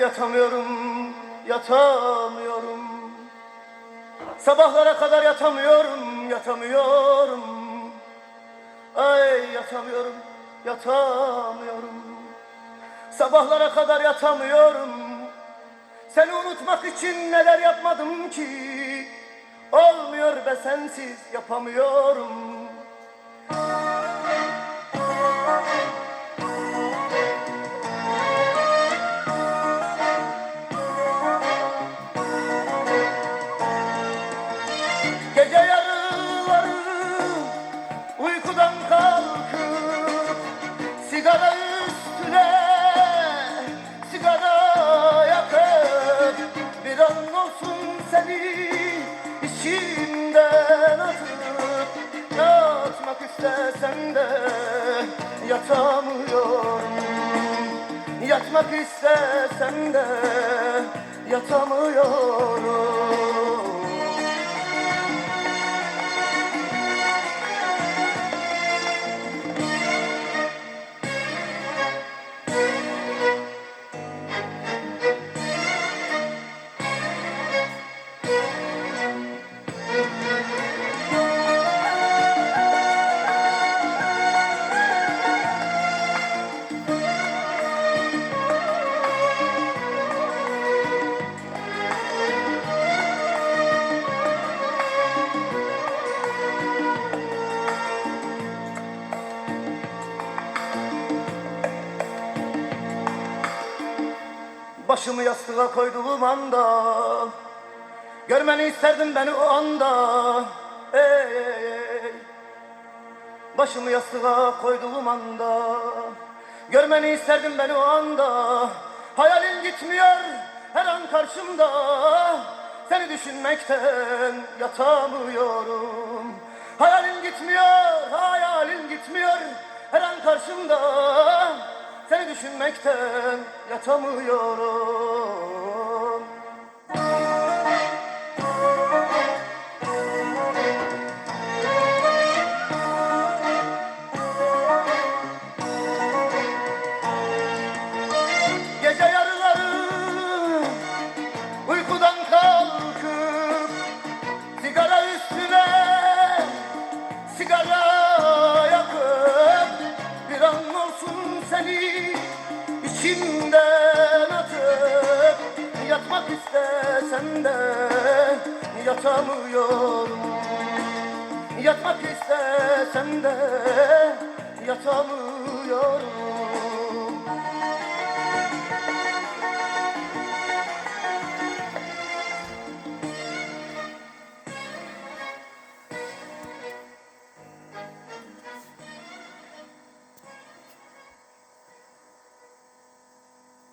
yatamıyorum, yatamıyorum. Sabahlara kadar yatamıyorum, yatamıyorum. Ay yatamıyorum, yatamıyorum. Sabahlara kadar yatamıyorum. Seni unutmak için neler yapmadım ki. Olmuyor be sensiz yapamıyorum. İstesem de yatamıyorum. Yatmak istesem de yatamıyorum Başımı yastığa koyduğum anda Görmeni isterdim beni o anda. Ey, ey, ey. Başımı yastığa koyduğum anda Görmeni isterdim beni o anda. Hayalim gitmiyor her an karşımda Seni düşünmekten yatamıyorum. Hayalim gitmiyor, hayalim gitmiyor her an karşımda düşünmekten yatamıyorum içimden atıp yatmak istesem de yatamıyorum. Yatmak istesem de yatamıyorum